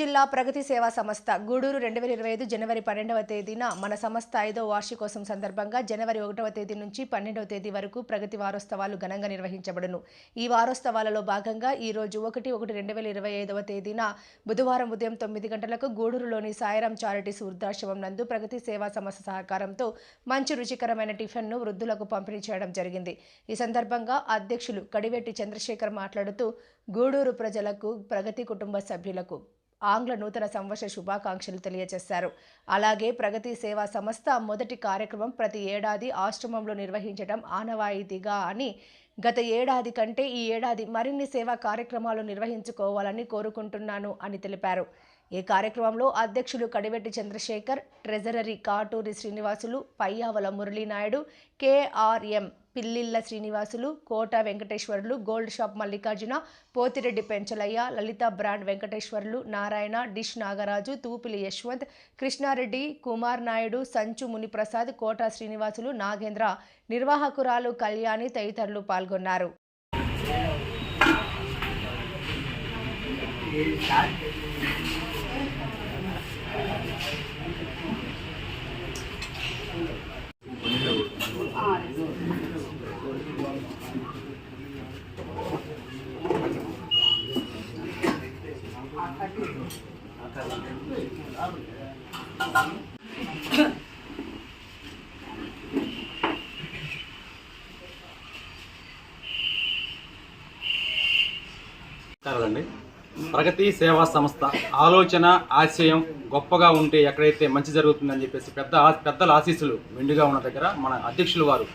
జిల్లా ప్రగతి సేవా సంస్థ గూడూరు రెండు వేల ఇరవై ఐదు జనవరి పన్నెండవ తేదీన మన సంస్థ ఐదో వార్షికోత్సవం సందర్భంగా జనవరి ఒకటవ తేదీ నుంచి పన్నెండవ తేదీ వరకు ప్రగతి వారోత్సవాలు ఘనంగా నిర్వహించబడును. ఈ వారోత్సవాలలో భాగంగా ఈ రోజు ఒకటి ఒకటి రెండు వేల ఇరవై ఐదవ తేదీన బుధవారం ఉదయం తొమ్మిది గంటలకు గూడూరులోని సాయిరాం చారిటీస్ వృద్ధాశ్రమం నందు ప్రగతి సేవా సంస్థ సహకారంతో మంచి రుచికరమైన టిఫిన్ను వృద్ధులకు పంపిణీ చేయడం జరిగింది. ఈ సందర్భంగా అధ్యక్షులు కడివెట్టి చంద్రశేఖర్ మాట్లాడుతూ గూడూరు ప్రజలకు ప్రగతి కుటుంబ సభ్యులకు ఆంగ్ల నూతన సంవత్సర శుభాకాంక్షలు తెలియజేశారు. అలాగే ప్రగతి సేవా సంస్థ మొదటి కార్యక్రమం ప్రతి ఏడాది ఆశ్రమంలో నిర్వహించడం ఆనవాయితీగా అని గత ఏడాది కంటే ఈ ఏడాది మరిన్ని సేవా కార్యక్రమాలు నిర్వహించుకోవాలని కోరుకుంటున్నాను అని తెలిపారు. ఈ కార్యక్రమంలో అధ్యక్షులు Kadivetti Chandrasekhar treasury Katuri Srinivasulu Payyavula Muralinaidu KRM Pillilla Srinivasulu Kota Venkateswarlu gold shop Mallikarjuna Pothireddy Penchalaiah Lalitha brand Venkateswarlu Narayana dish Nagaraju Thupili Yashwanth Krishnareddy Kumar Naidu Sanchu Muniprasad Kota Srinivasulu Nagendra నిర్వాహకురాలు Kalyani తదితరులు పాల్గొన్నారు. అండి ప్రగతి సేవా సంస్థ ఆలోచన ఆశయం గొప్పగా ఉంటే ఎక్కడైతే మంచి జరుగుతుందని చెప్పేసి పెద్ద పెద్దల ఆశీస్సులు మెండుగా ఉన్న దగ్గర మన అధ్యక్షులు వారు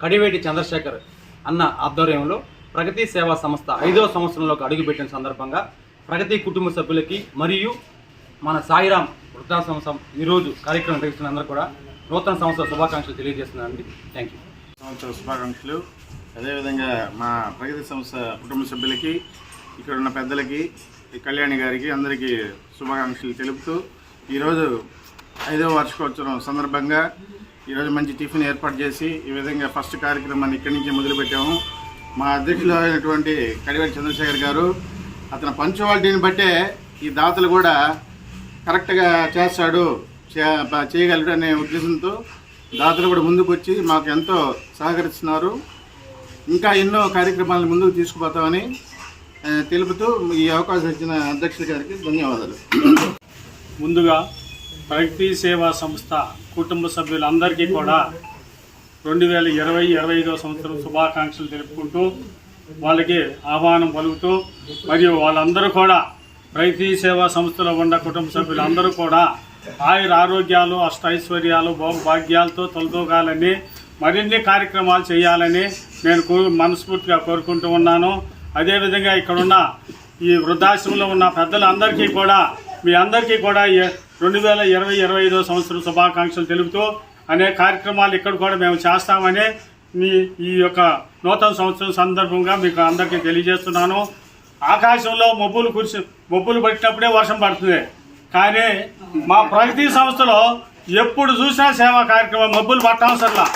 కడివేటి చంద్రశేఖర్ అన్న ఆధ్వర్యంలో ప్రగతి సేవా సంస్థ ఐదో సంవత్సరంలోకి అడుగుపెట్టిన సందర్భంగా ప్రగతి కుటుంబ సభ్యులకి మరియు మన సాయిరాం వృద్ధాశ్రమం ఈరోజు కార్యక్రమం నిర్వహిస్తున్న అందరూ కూడా నూతన సంవత్సర శుభాకాంక్షలు తెలియజేస్తున్నానండి. థ్యాంక్ యూ సంవత్సర శుభాకాంక్షలు. అదేవిధంగా మా ప్రగతి సంస్థ కుటుంబ సభ్యులకి ఇక్కడ ఉన్న పెద్దలకి ఈ కళ్యాణి గారికి అందరికీ శుభాకాంక్షలు తెలుపుతూ ఈరోజు ఐదవ వార్షికోత్సవం సందర్భంగా ఈరోజు మంచి టిఫిన్ ఏర్పాటు చేసి ఈ విధంగా ఫస్ట్ కార్యక్రమాన్ని ఇక్కడి నుంచి మొదలుపెట్టాము. మా అధ్యక్షులు అయినటువంటి కడివేటి చంద్రశేఖర్ గారు అతని పంచువాలిటీని బట్టే ఈ దాతలు కూడా కరెక్ట్గా చేస్తాడు చే- చేయగలడు అనే ఉద్దేశంతో దాతలు కూడా ముందుకు వచ్చి మాకు ఎంతో సహకరిస్తున్నారు. ఇంకా ఎన్నో కార్యక్రమాలను ముందుకు తీసుకుపోతామని తెలుపుతూ ఈ అవకాశం ఇచ్చిన అధ్యక్షుడి గారికి ధన్యవాదాలు. ముందుగా ప్రగతి సేవా సంస్థ కుటుంబ సభ్యులందరికీ కూడా రెండు వేల ఇరవై ఇరవై ఐదో సంవత్సరం శుభాకాంక్షలు తెలుపుకుంటూ వాళ్ళకి ఆహ్వానం పలుకుతూ మరియు వాళ్ళందరూ కూడా రైతీ సేవా సంస్థలో ఉన్న కుటుంబ సభ్యులందరూ కూడా ఆయుర ఆరోగ్యాలు అష్టైశ్వర్యాలు భాగ్యాలతో తొలతూగాలని మరిన్ని కార్యక్రమాలు చేయాలని నేను మనస్ఫూర్తిగా కోరుకుంటూ ఉన్నాను. అదేవిధంగా ఇక్కడున్న ఈ వృద్ధాశ్రమంలో ఉన్న పెద్దలందరికీ కూడా మీ అందరికీ కూడా రెండు వేల ఇరవై ఇరవై ఐదో సంవత్సరం శుభాకాంక్షలు తెలుపుతూ అనేక కార్యక్రమాలు ఇక్కడ కూడా మేము చేస్తామని మీ ఈ యొక్క నూతన సంవత్సరం సందర్భంగా మీకు అందరికీ తెలియజేస్తున్నాను. ఆకాశంలో మబ్బులు కురిసి మబ్బులు పట్టినప్పుడే వర్షం పడుతుంది. కానీ మా ప్రగతి సంస్థలో ఎప్పుడు చూసినా సేవా కార్యక్రమం మబ్బులు పట్టవసరంలా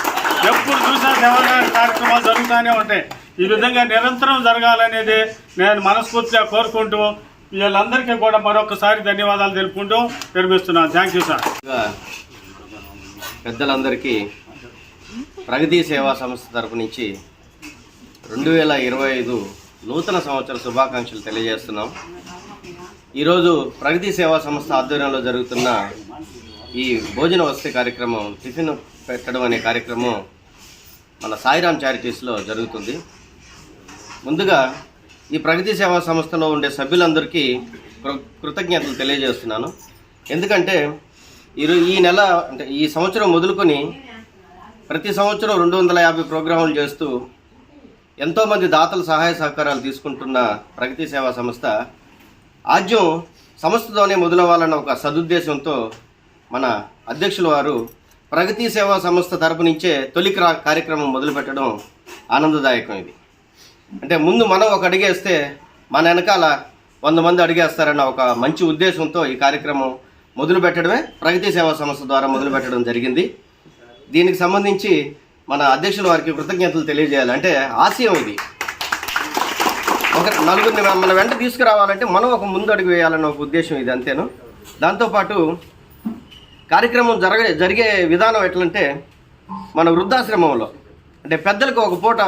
ఎప్పుడు చూసినా సేవా కార్యక్రమాలు జరుగుతూనే ఉంటాయి. ఈ విధంగా నిరంతరం జరగాలనేది నేను మనస్ఫూర్తిగా కోరుకుంటూ వీళ్ళందరికీ కూడా మరొకసారి ధన్యవాదాలు తెలుపుకుంటూ నిర్మిస్తున్నాను. Thank you sir. పెద్దలందరికీ ప్రగతి సేవా సంస్థ తరపు నుంచి రెండు వేల ఇరవై ఐదు నూతన సంవత్సర శుభాకాంక్షలు తెలియజేస్తున్నాం. ఈరోజు ప్రగతి సేవా సంస్థ ఆధ్వర్యంలో జరుగుతున్న ఈ భోజన వసతి కార్యక్రమం టిఫిన్ పెట్టడం అనే కార్యక్రమం మన సాయిరామ్ చారిటీస్లో జరుగుతుంది. ముందుగా ఈ ప్రగతి సేవా సంస్థలో ఉండే సభ్యులందరికీ కృతజ్ఞతలు తెలియజేస్తున్నాను. ఎందుకంటే ఈరోజు ఈ నెల అంటే ఈ సంవత్సరం మొదలుకొని ప్రతి సంవత్సరం రెండు వందల యాభై ప్రోగ్రాములు చేస్తూ ఎంతోమంది దాతల సహాయ సహకారాలు తీసుకుంటున్న ప్రగతి సేవా సంస్థ. ఆద్యం సంస్థతోనే మొదలవ్వాలన్న ఒక సదుద్దేశంతో మన అధ్యక్షుల వారు ప్రగతి సేవా సంస్థ తరపు నుంచే తొలి క్రా- కార్యక్రమం మొదలుపెట్టడం ఆనందదాయకం ఇది. అంటే ముందు మనం ఒక అడిగేస్తే మన వెనకాల వంద మంది అడిగేస్తారన్న ఒక మంచి ఉద్దేశంతో ఈ కార్యక్రమం మొదలు పెట్టడమే ప్రగతి సేవా సంస్థ ద్వారా మొదలు పెట్టడం జరిగింది. దీనికి సంబంధించి మన అధ్యక్షుల వారికి కృతజ్ఞతలు తెలియజేయాలి. అంటే ఆశయం ఇది. ఒక నలుగురిని మన వెంట తీసుకురావాలంటే మనం ఒక ముందు అడుగు వేయాలన్న ఒక ఉద్దేశం ఇది అంతేను. దాంతోపాటు కార్యక్రమం జరగ జరిగే విధానం ఎట్లంటే మన వృద్ధాశ్రమంలో అంటే పెద్దలకు ఒక పూట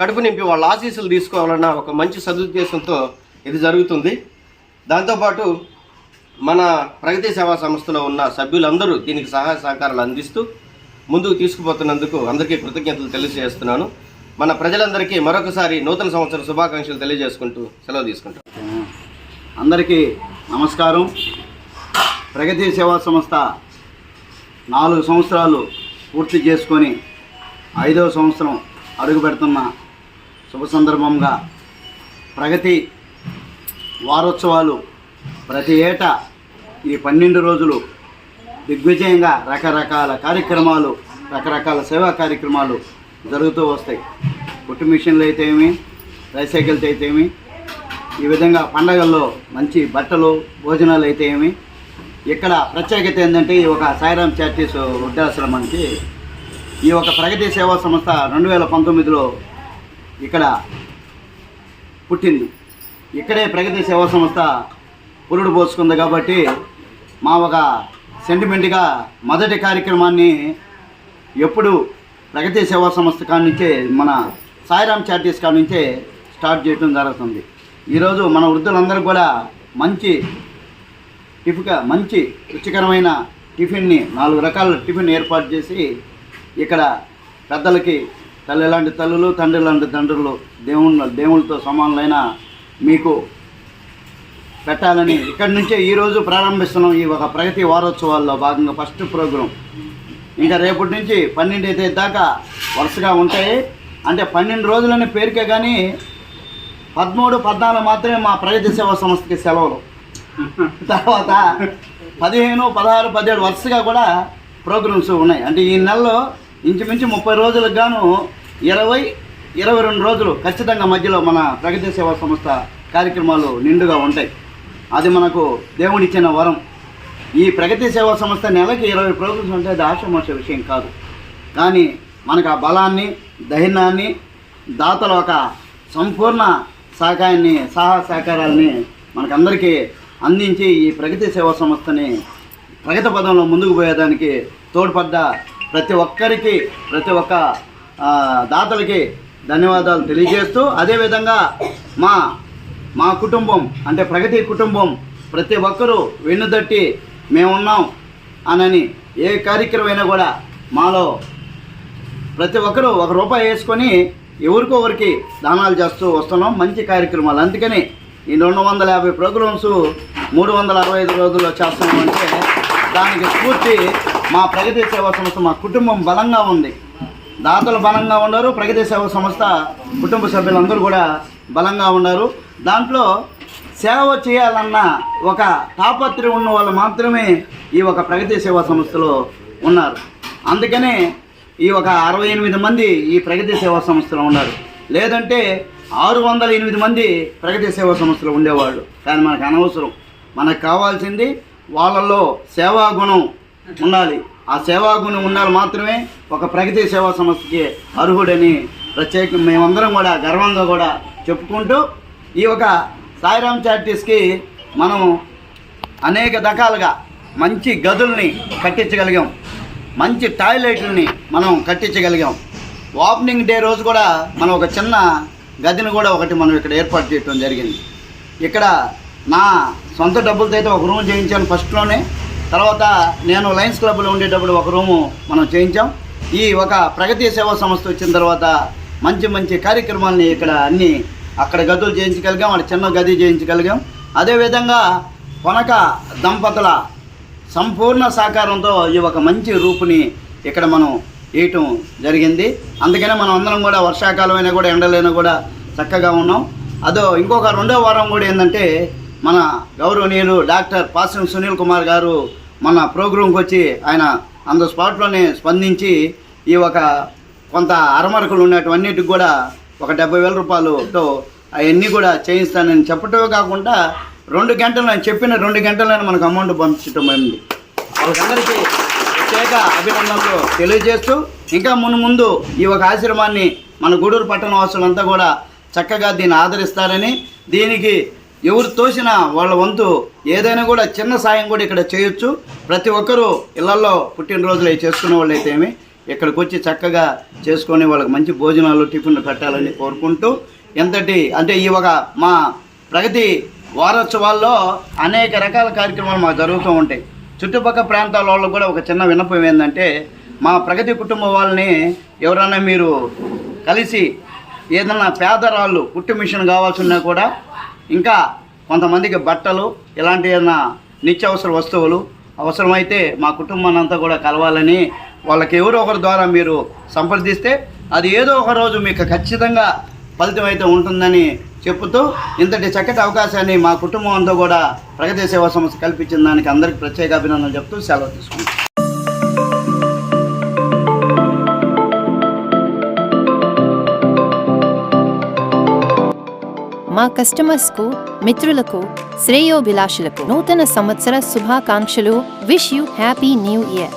కడుపు నింపి వాళ్ళ ఆశీస్సులు తీసుకోవాలన్న ఒక మంచి సదుద్దేశంతో ఇది జరుగుతుంది. దాంతోపాటు మన ప్రగతి సేవా సంస్థలో ఉన్న సభ్యులందరూ దీనికి సహాయ సహకారాలు అందిస్తూ ముందుకు తీసుకుపోతున్నందుకు అందరికీ కృతజ్ఞతలు తెలియజేస్తున్నాను. మన ప్రజలందరికీ మరొకసారి నూతన సంవత్సర శుభాకాంక్షలు తెలియజేసుకుంటూ సెలవు తీసుకుంటాం. అందరికీ నమస్కారం. ప్రగతి సేవా సంస్థ నాలుగు సంవత్సరాలు పూర్తి చేసుకొని ఐదవ సంవత్సరం అడుగు పెడుతున్న శుభ సందర్భంగా ప్రగతి వారోత్సవాలు ప్రతి ఏటా ఈ పన్నెండు రోజులు దిగ్విజయంగా రకరకాల కార్యక్రమాలు రకరకాల సేవా కార్యక్రమాలు జరుగుతూ వస్తాయి. కుట్టు మిషన్లు అయితే ఏమి రైసైకిల్స్ అయితే ఏమి ఈ విధంగా పండగల్లో మంచి బట్టలు భోజనాలు అయితే ఏమి. ఇక్కడ ప్రత్యేకత ఏంటంటే ఈ ఒక సాయిరామ్ చార్టీస్ వృద్ధాశ్రమానికి ఈ ఒక ప్రగతి సేవా సంస్థ రెండు వేల పంతొమ్మిదిలో ఇక్కడ పుట్టింది. ఇక్కడే ప్రగతి సేవా సంస్థ పురుడు పోసుకుంది కాబట్టి మా ఒక సెంటిమెంట్గా మొదటి కార్యక్రమాన్ని ఎప్పుడు ప్రగతి సేవా సంస్థ కాడి నుంచే మన సాయిరామ్ చారిటీస్ కాడి నుంచే స్టార్ట్ చేయడం జరుగుతుంది. ఈరోజు మన వృద్ధులందరూ కూడా మంచి టిఫిక మంచి రుచికరమైన టిఫిన్ని నాలుగు రకాల టిఫిన్ ఏర్పాటు చేసి ఇక్కడ పెద్దలకి తల్లి లాంటి తల్లులు తండ్రి లాంటి తండ్రులు దేవుళ్ళ దేవుళ్ళతో సమానులైన మీకు పెట్టాలని ఇక్కడి నుంచే ఈరోజు ప్రారంభిస్తున్నాం ఈ ఒక ప్రగతి వారోత్సవాల్లో భాగంగా ఫస్ట్ ప్రోగ్రాం. ఇంకా రేపటి నుంచి పన్నెండు అయితే దాకా వరుసగా ఉంటాయి. అంటే పన్నెండు రోజులని పేరుకే కానీ పదమూడు పద్నాలుగు మాత్రమే మా ప్రగతి సేవా సంస్థకి సెలవులు. తర్వాత పదిహేను పదహారు పదిహేడు వరుసగా కూడా ప్రోగ్రామ్స్ ఉన్నాయి. అంటే ఈ నెలలో ఇంచుమించు ముప్పై రోజులకు గాను ఇరవై ఇరవై రెండు రోజులు ఖచ్చితంగా మధ్యలో మన ప్రగతి సేవా సంస్థ కార్యక్రమాలు నిండుగా ఉంటాయి. అది మనకు దేవుడిచ్చిన వరం. ఈ ప్రగతి సేవా సంస్థ నెలకి ఇరవై ప్రోగ్రామ్స్ అంటే అది ఆశమోష విషయం కాదు. కానీ మనకు ఆ బలాన్ని దహనాన్ని దాతల ఒక సంపూర్ణ సహకారాన్ని సహా సహకారాలని మనకందరికీ అందించి ఈ ప్రగతి సేవా సంస్థని ప్రగతి పదంలో ముందుకు పోయేదానికి తోడ్పడ్డ ప్రతి ఒక్కరికి ప్రతి ఒక్క దాతలకి ధన్యవాదాలు తెలియజేస్తూ అదేవిధంగా మా మా కుటుంబం అంటే ప్రగతి కుటుంబం ప్రతి ఒక్కరూ వెన్నుదట్టి మేమున్నాం అనని ఏ కార్యక్రమం అయినా కూడా మాలో ప్రతి ఒక్కరూ ఒక రూపాయి వేసుకొని ఎవరికొవరికి దానాలు చేస్తూ వస్తున్నాం. మంచి కార్యక్రమాలు. అందుకని ఈ రెండు వందల యాభై ప్రోగ్రామ్స్ మూడు వందల అరవై ఐదు రోజుల్లో చేస్తున్నాం అంటే దానికి స్ఫూర్తి మా ప్రగతి సేవా సంస్థ మా కుటుంబం బలంగా ఉంది. దాతలు బలంగా ఉన్నారు. ప్రగతి సేవా సంస్థ కుటుంబ సభ్యులందరూ కూడా బలంగా ఉన్నారు. దాంట్లో సేవ చేయాలన్న ఒక తాపత్రి ఉన్న వాళ్ళు మాత్రమే ఈ ఒక ప్రగతి సేవా సంస్థలో ఉన్నారు. అందుకనే ఈ ఒక అరవై ఎనిమిది మంది ఈ ప్రగతి సేవా సంస్థలో ఉన్నారు. లేదంటే ఆరు వందల ఎనిమిది మంది ప్రగతి సేవా సంస్థలో ఉండేవాళ్ళు. కానీ మనకు అనవసరం. మనకు కావాల్సింది వాళ్ళల్లో సేవా గుణం ఉండాలి. ఆ సేవా గుణం ఉండాలి మాత్రమే ఒక ప్రగతి సేవా సంస్థకి అర్హుడని ప్రత్యేక మేమందరం కూడా గర్వంగా కూడా చెప్పుకుంటూ ఈ ఒక సాయిరామ్ చారిటీస్కి మనం అనేక రకాలుగా మంచి గదుల్ని కట్టించగలిగాం. మంచి టాయిలెట్లని మనం కట్టించగలిగాం. ఓపెనింగ్ డే రోజు కూడా మనం ఒక చిన్న గదిని కూడా ఒకటి మనం ఇక్కడ ఏర్పాటు చేయడం జరిగింది. ఇక్కడ నా సొంత డబ్బులతో అయితే ఒక రూమ్ చేయించాను ఫస్ట్లోనే. తర్వాత నేను లయన్స్ క్లబ్లో ఉండేటప్పుడు ఒక రూము మనం చేయించాం. ఈ ఒక ప్రగతి సేవా సంస్థ వచ్చిన తర్వాత మంచి మంచి కార్యక్రమాల్ని ఇక్కడ అన్నీ అక్కడ గదులు చేయించగలిగాం అక్కడ చిన్న గది చేయించగలిగాం. అదేవిధంగా కొనక దంపతుల సంపూర్ణ సహకారంతో ఈ ఒక మంచి రూపుని ఇక్కడ మనం వేయటం జరిగింది. అందుకనే మనం అందరం కూడా వర్షాకాలం అయినా కూడా ఎండలైనా కూడా చక్కగా ఉన్నాం. అదో ఇంకొక రెండో వారం కూడా ఏంటంటే మన గౌరవనీయులు డాక్టర్ పాసం సునీల్ కుమార్ గారు మన ప్రోగ్రాంకి వచ్చి ఆయన ఆన్ స్పాట్లోనే స్పందించి ఈ ఒక కొంత అరమరకులు ఉన్నటువన్నిటికి కూడా ఒక డెబ్బై వేల రూపాయలతో అవన్నీ కూడా చేయిస్తానని చెప్పటమే కాకుండా రెండు గంటలు నేను చెప్పిన రెండు గంటలైనా మనకు అమౌంట్ పంపించడం అయింది. వాళ్ళకందరికీ ప్రత్యేక అభినందనలు తెలియజేస్తూ ఇంకా మును ముందు ఈ ఒక ఆశ్రమాన్ని మన గూడూరు పట్టణ వాసులంతా కూడా చక్కగా దీన్ని ఆదరిస్తారని దీనికి ఎవరు తోసిన వాళ్ళ వంతు ఏదైనా కూడా చిన్న సాయం కూడా ఇక్కడ చేయొచ్చు. ప్రతి ఒక్కరూ ఇళ్ళలో పుట్టినరోజులు అవి చేసుకునే వాళ్ళు అయితే ఏమి ఇక్కడికి వచ్చి చక్కగా చేసుకొని వాళ్ళకి మంచి భోజనాలు టిఫిన్లు పెట్టాలని కోరుకుంటూ ఎంతటి అంటే ఈ ఒక మా ప్రగతి వారోత్సవాల్లో అనేక రకాల కార్యక్రమాలు మాకు జరుగుతూ ఉంటాయి. చుట్టుపక్కల ప్రాంతాల వాళ్ళకు కూడా ఒక చిన్న విన్నపం ఏంటంటే మా ప్రగతి కుటుంబం వాళ్ళని ఎవరైనా మీరు కలిసి ఏదన్నా పేదరాళ్ళు కుట్టు మిషన్ కావాల్సినా కూడా ఇంకా కొంతమందికి బట్టలు ఇలాంటి ఏదైనా నిత్యావసర వస్తువులు అవసరమైతే మా కుటుంబాన్ని అంతా కూడా కలవాలని వాళ్ళకి ఎవరో ఒకరి ద్వారా మీరు సంప్రదిస్తే అది ఏదో ఒక రోజు మీకు ఖచ్చితంగా ఫలితం అయితే ఉంటుందని చెప్పుతూ ఇంతటి చక్కటి అవకాశాన్ని మా కుటుంబం అంతా కూడా ప్రగతి సేవా సంస్థ కల్పించిన దానికి అందరికీ ప్రత్యేక అభినందనలు చెప్తూ సెలవు తీసుకుంటాం మా కస్టమర్స్కు మిత్రులకు శ్రేయోభిలాషులకు నూతన సంవత్సర శుభాకాంక్షలు. Wish you happy new year.